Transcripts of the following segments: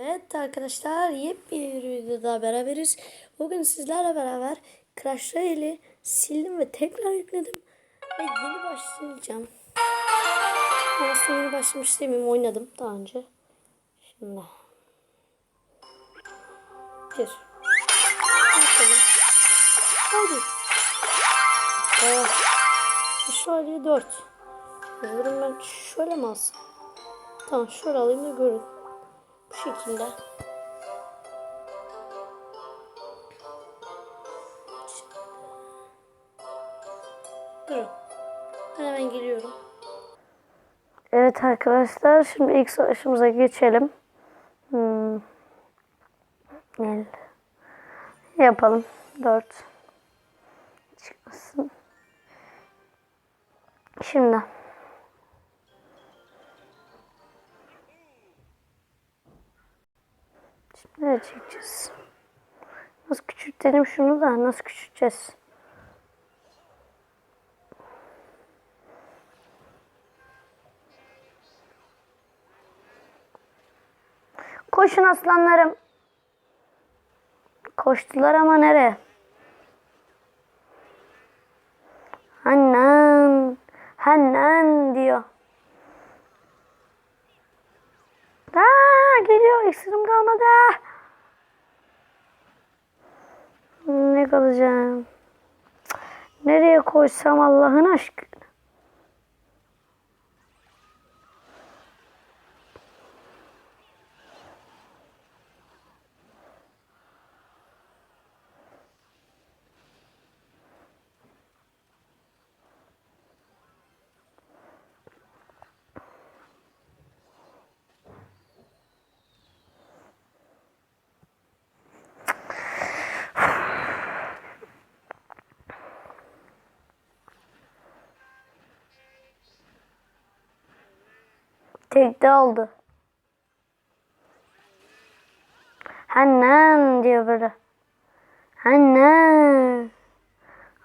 Evet arkadaşlar yepyeni bir videoda beraberiz. Bugün sizlerle beraber Crash Royale'i sildim ve tekrar yükledim. Ve yeni başlayacağım. Aslında yeni başlamış demeyeyim oynadım daha önce. Şimdi. Gir. Hadi. Oh. Şöyle 4. Yazarım ben şöyle mi alsam? Tamam şöyle alayım da görün. Bu şekilde. Hemen geliyorum. Evet arkadaşlar şimdi ilk savaşımıza geçelim. Hmm. El. Yapalım. 4. Çıkmasın. Şimdi. Nereye çekeceğiz? Nasıl küçültelim şunu da nasıl küçülteceğiz? Koşun aslanlarım. Koştular ama nereye? Hannen, Hannen diyor. Aa, geliyor. İksirim kalmadı. Ne kalacağım? Nereye koysam Allah'ın aşkına? Tekte oldu. Annem diyor böyle. Annem.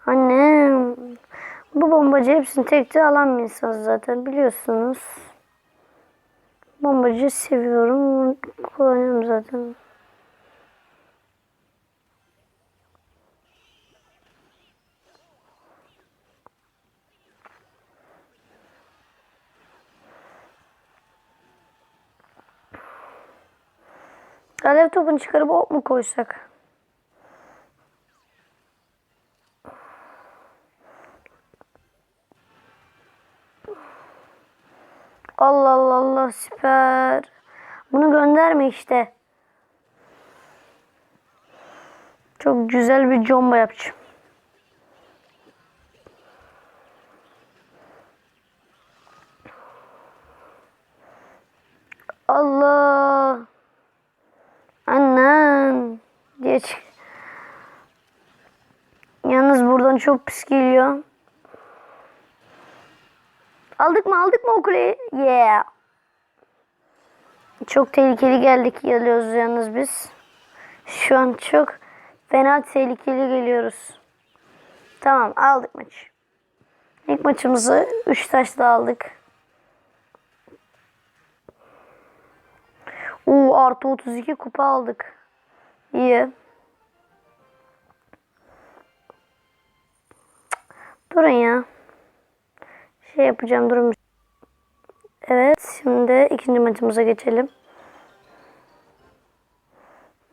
Annem. Bu bombacı hepsini tekte alan bir insan zaten biliyorsunuz. Bombacı seviyorum. Kullanıyorum zaten. Alev topunu çıkarıp ok mu koysak? Allah Allah Allah süper. Bunu gönderme işte. Çok güzel bir comba yapacağım. Çok pis geliyor. Aldık mı aldık mı o kuleyi? Yeah. Çok tehlikeli geldik geliyoruz yalnız biz. Şu an çok fena tehlikeli geliyoruz. Tamam aldık maçı. İlk maçımızı 3 taşla aldık. Oo artı 32 kupa aldık. İyi. Durun ya. Şey yapacağım durun. Evet şimdi ikinci maçımıza geçelim.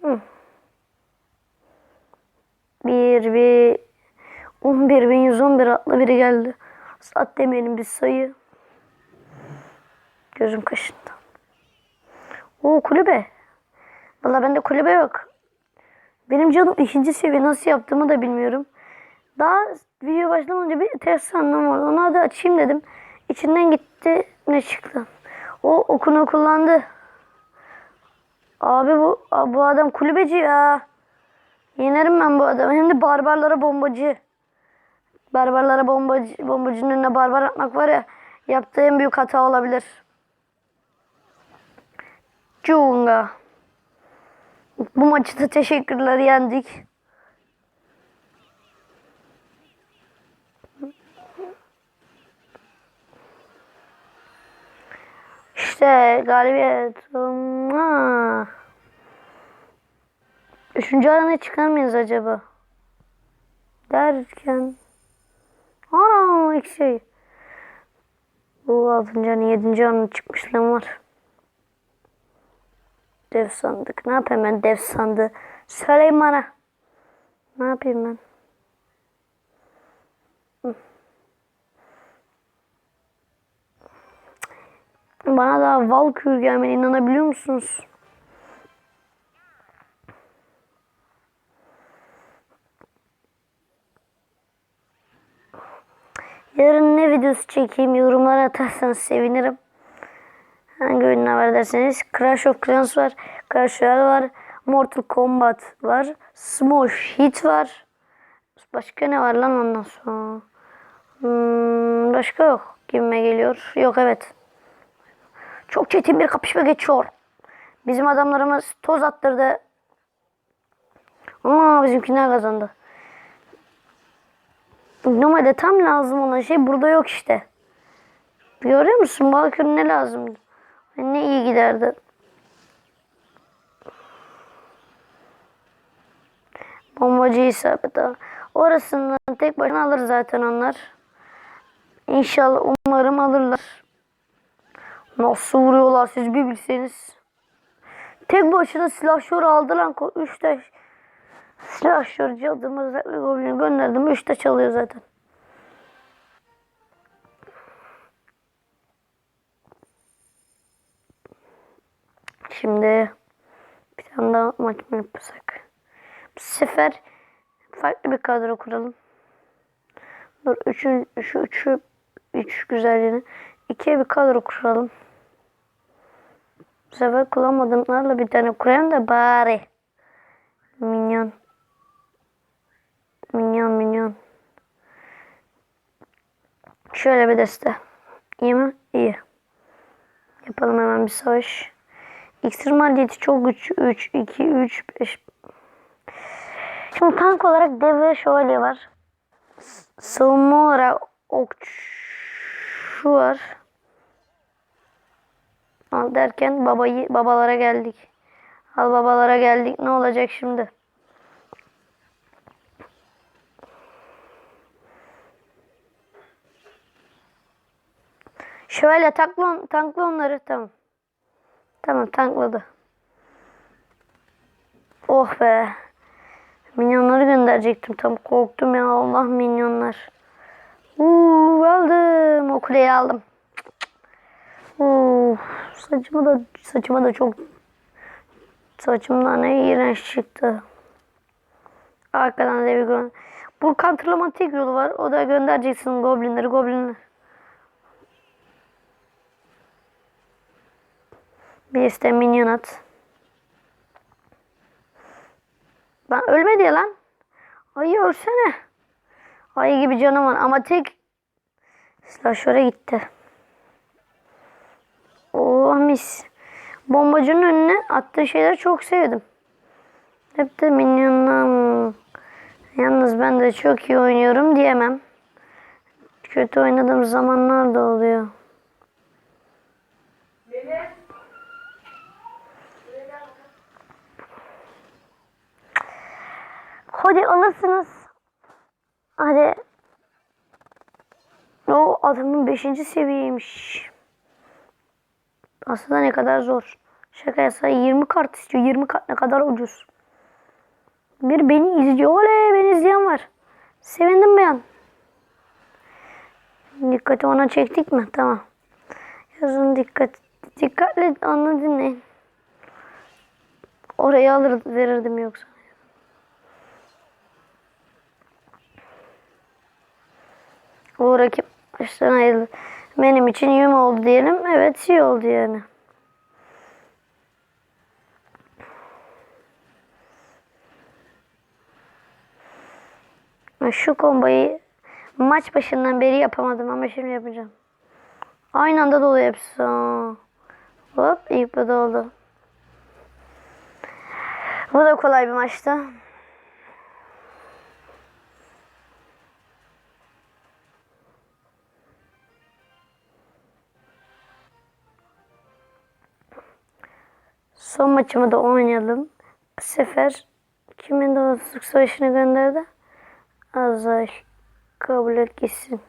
Hı. Bir bir 11111 adlı biri geldi. Sat demeyelim bir sayı. Gözüm kaşındı. Oo kulübe. Valla bende kulübe yok. Benim canım ikinci seviye nasıl yaptığımı da bilmiyorum. Daha video başlamadan bir test anlam vardı. Onu hadi açayım dedim. İçinden gitti ne çıktı. O okunu kullandı. Abi bu bu adam kulübeci ya. Yenerim ben bu adamı. Hem de barbarlara bombacı. Barbarlara bombacı, bombacının önüne barbar atmak var ya. Yaptığı en büyük hata olabilir. Cunga. Bu maçı da teşekkürler yendik. İşte galibiyet. Üçüncü aranaya çıkar mıyız acaba? Derken... Ana ilk şey. Bu altıncı hani yedinci anı çıkmışlığım var. Dev sandık. Ne yapayım ben dev sandığı? Söyleyin bana. Ne yapayım ben? Bana daha Valkür gelmedi inanabiliyor musunuz? Yarın ne videosu çekeyim yorumlara atarsanız sevinirim. Hangi oyunlar var derseniz Crash of Clans var, Clash Royale var, Mortal Kombat var, Smosh Hit var. Başka ne var lan ondan sonra? Hmm, başka yok. Gibime geliyor. Yok evet. Çok çetin bir kapışma geçiyor. Bizim adamlarımız toz attırdı. Ama bizimkiler kazandı. Normalde tam lazım olan şey burada yok işte. Görüyor musun? Valkür ne lazımdı? Ne iyi giderdi. Bombacı isabeti. Orasından tek başına alır zaten onlar. İnşallah umarım alırlar. Nasıl vuruyorlar siz bir bilseniz. Tek başına silahşör aldı lan. 3 taş. Silahşörcü adımı özellikle Goblin'i gönderdim. 3 taş alıyor zaten. Şimdi bir tane daha mı yapsak? Bu sefer farklı bir kadro kuralım. Dur üçün, şu üçü üç güzelliğini ikiye bir kadro kuralım. Bu sefer kullanmadığımlarla bir tane kurayım da bari. Minyon. Minyon minyon. Şöyle bir deste. İyi mi? İyi. Yapalım hemen bir savaş. İksir maliyeti çok güç. 3, 2, 3, 5. Şimdi tank olarak dev ve şövalye var. Savunma olarak okçu var. Al derken babayı babalara geldik. Al babalara geldik. Ne olacak şimdi? Şöyle tankla, tankla onları. Tamam. Tamam tankladı. Oh be. Minyonları gönderecektim. Tam korktum ya Allah minyonlar. Uuu aldım. O kuleyi aldım. Uf, saçıma da saçıma da çok saçımdan ne iğrenç çıktı. Arkadan da bir gö- Bu counterlama tek yolu var. O da göndereceksin goblinleri goblinleri. Bir iste minyon at. Ben ölmedi ya lan. Ayı ölsene. Ayı gibi canım var ama tek slasher'a gitti. Oh mis. Bombacının önüne attığı şeyleri çok sevdim. Hep de minyonlar. Yalnız ben de çok iyi oynuyorum diyemem. Kötü oynadığım zamanlar da oluyor. Hadi alırsınız. Hadi. O adamın 5. seviyeymiş. Aslında ne kadar zor. Şaka yasa 20 kart istiyor. 20 kart ne kadar ucuz. Bir beni izliyor. Oley beni izleyen var. Sevindim ben. Dikkati ona çektik mi? Tamam. Yazın dikkat. Dikkatli onu dinleyin. Oraya alır verirdim yoksa. O rakip baştan ayrıldı. Benim için mi oldu diyelim. Evet iyi oldu yani. Şu kombayı maç başından beri yapamadım ama şimdi yapacağım. Aynı anda dolu hepsi. Hop ilk bu da oldu. Bu da kolay bir maçtı. Son maçımı da oynayalım. Bu sefer Kimin dostluk savaşını gönderdi? Azael. Kabul et gitsin.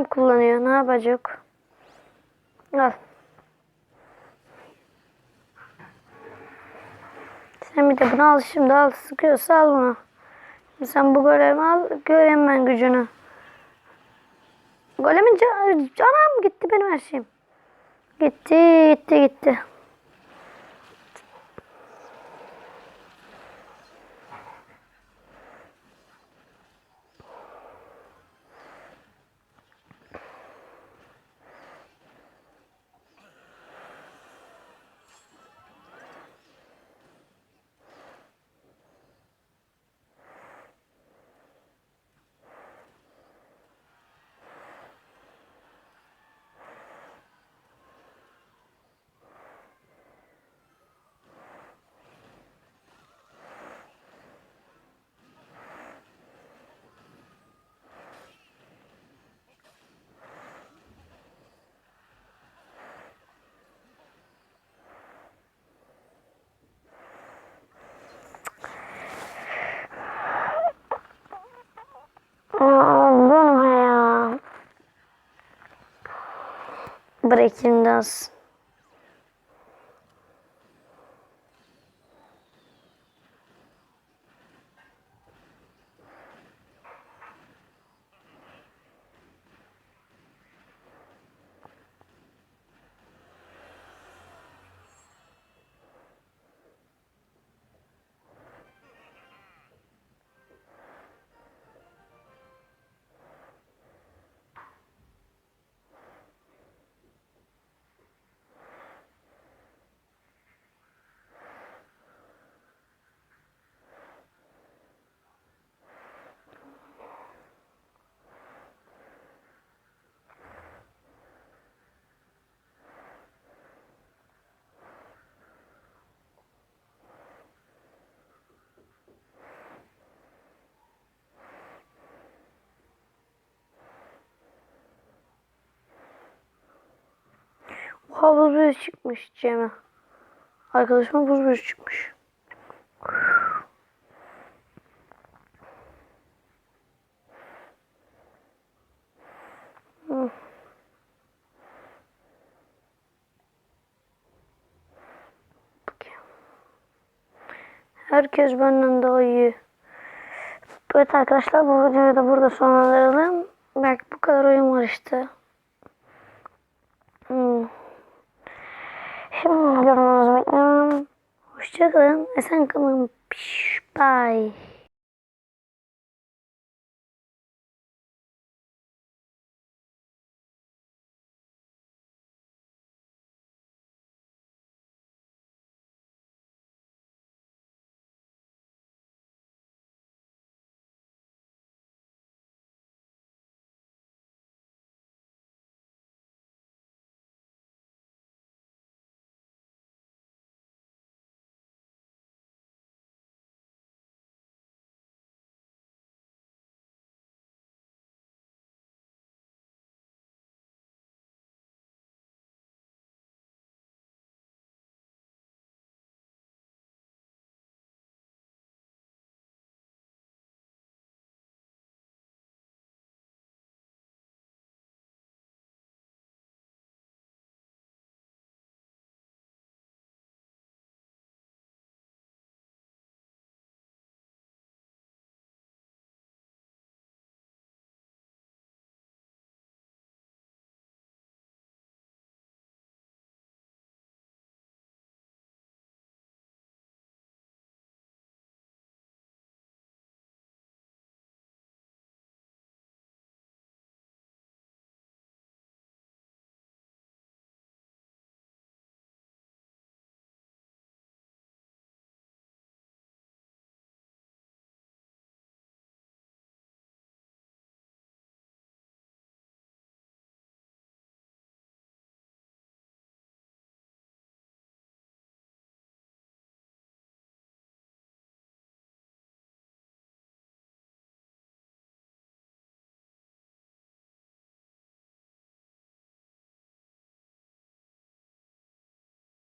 Golem kullanıyor. Ne yapacak? Al. Sen bir de bunu al şimdi al. Sıkıyorsa al bunu. Sen bu golemi al. Göreyim ben gücünü. Golemin can canım gitti benim her şeyim. Gitti gitti gitti. Benim ya. Breaking Dance. Oha buz buz çıkmış Cem'e. Arkadaşıma buz buz çıkmış. Herkes benden daha iyi. Evet arkadaşlar bu videoyu da burada sonlandıralım. Belki bu kadar oyun var işte. Hmm. Şimdi yorumunuzu bekliyorum. Hoşçakalın. Esen kalın. Bye.